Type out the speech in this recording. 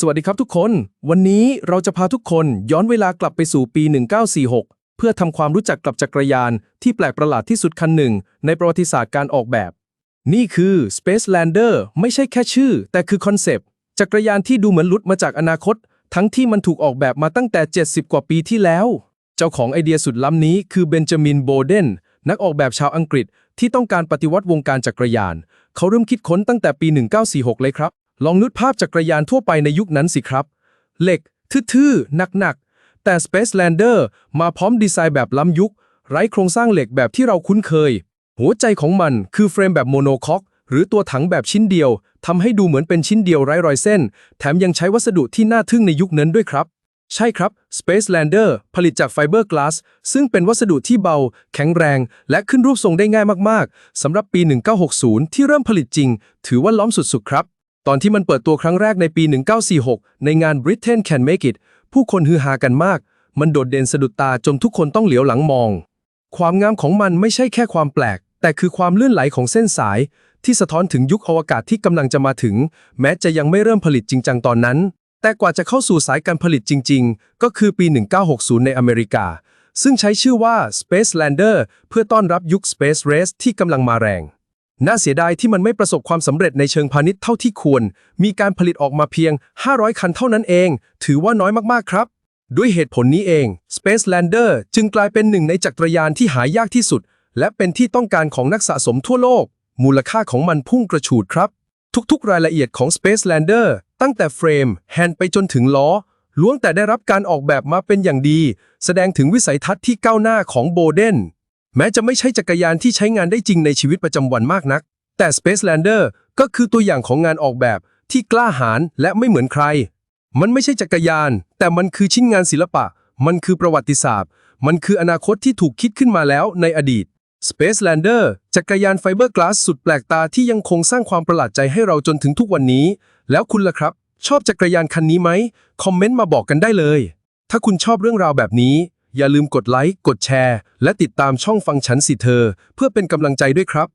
สวัสดีครับทุกคน วันนี้เราจะพาทุกคนย้อนเวลากลับไปสู่ปี 1946 เพื่อทำความรู้จักกับจักรยานที่แปลกประหลาดที่สุดคันหนึ่ง ในประวัติศาสตร์การออกแบบ นี่คือ Space Lander ไม่ใช่แค่ชื่อ แต่คือคอนเซปต์จักรยานที่ดูเหมือนหลุดมาจากอนาคต ทั้งที่มันถูกออกแบบมาตั้งแต่ 70 กว่าปีที่แล้ว เจ้าของไอเดียสุดล้ำนี้คือเบนจามินโบเดนนักออกแบบชาวอังกฤษที่ต้องการปฏิวัติวงการจักรยาน เขาเริ่มคิดค้นตั้งแต่ปี 1946 เลยครับ ลองนึกภาพจักรยานทั่วไปในยุคนั้นสิครับ เหล็ก ทื่อๆหนักๆ แต่ Space Lander มาพร้อมดีไซน์แบบล้ำยุค ไร้โครงสร้างเหล็กแบบที่เราคุ้นเคย หัวใจของมันคือเฟรมแบบโมโนคอกหรือตัวถังแบบชิ้นเดียวทำให้ดูเหมือนเป็นชิ้นเดียวไร้รอยเส้น แถมยังใช้วัสดุที่น่าทึ่งในยุคนั้นด้วยครับ ใช่ครับ Space Lander ผลิตจากไฟเบอร์กลาสซึ่งเป็นวัสดุที่เบา แข็งแรง และขึ้นรูปทรงได้ง่ายมากๆสำหรับปี 1960 ที่เริ่มผลิตจริง ถือว่าล้อมสุดๆครับ ตอนที่มันเปิดตัวครั้งแรกในปี 1946 ในงาน Britain Can Make It ผู้คนฮือฮากันมาก มันโดดเด่นสะดุดตาจนทุกคนต้องเหลียวหลังมอง ความงามของมันไม่ใช่แค่ความแปลก แต่คือความลื่นไหลของเส้นสาย ที่สะท้อนถึงยุคอวกาศที่กำลังจะมาถึง แม้จะยังไม่เริ่มผลิตจริงจังตอนนั้น แต่กว่าจะเข้าสู่สายการผลิตจริง ๆ ก็คือปี 1960 ในอเมริกา ซึ่งใช้ชื่อว่า Space Lander เพื่อต้อนรับยุค Space Race ที่กำลังมาแรง น่าเสียดายที่มันไม่ประสบความสำเร็จในเชิงพาณิชย์เท่าที่ควร มีการผลิตออกมาเพียง 500 คันเท่านั้นเอง ถือว่าน้อยมาก ๆ ครับ ด้วยเหตุผลนี้เอง Space Lander จึงกลายเป็นหนึ่งในจักรยานที่หายากที่สุด และเป็นที่ต้องการของนักสะสมทั่วโลก มูลค่าของมันพุ่งกระฉูดครับ ทุกๆ รายละเอียดของ Space Lander ตั้งแต่เฟรมแฮนด์ไปจนถึงล้อล้วนแต่ได้รับการออกแบบมาเป็นอย่างดี แสดงถึงวิสัยทัศน์ที่ก้าวหน้าของโบเดน แม้จะไม่ใช่จักรยานที่ใช้งานได้จริงในชีวิตประจำวันมากนัก แต่ Space Lander ก็คือตัวอย่างของงานออกแบบที่กล้าหาญและไม่เหมือนใคร มันไม่ใช่จักรยาน แต่มันคือชิ้นงานศิลปะ มันคือประวัติศาสตร์ มันคืออนาคตที่ถูกคิดขึ้นมาแล้วในอดีต Space Lander จักรยานไฟเบอร์กลาสสุดแปลกตาที่ยังคงสร้างความประหลาดใจให้เราจนถึงทุกวันนี้ แล้วคุณล่ะครับ ชอบจักรยานคันนี้ไหม คอมเมนต์มาบอกกันได้เลย ถ้าคุณชอบเรื่องราวแบบนี้ อย่าลืมกดไลค์ กดแชร์ และติดตามช่องฟังฉันสิเธอ เพื่อเป็นกำลังใจด้วยครับ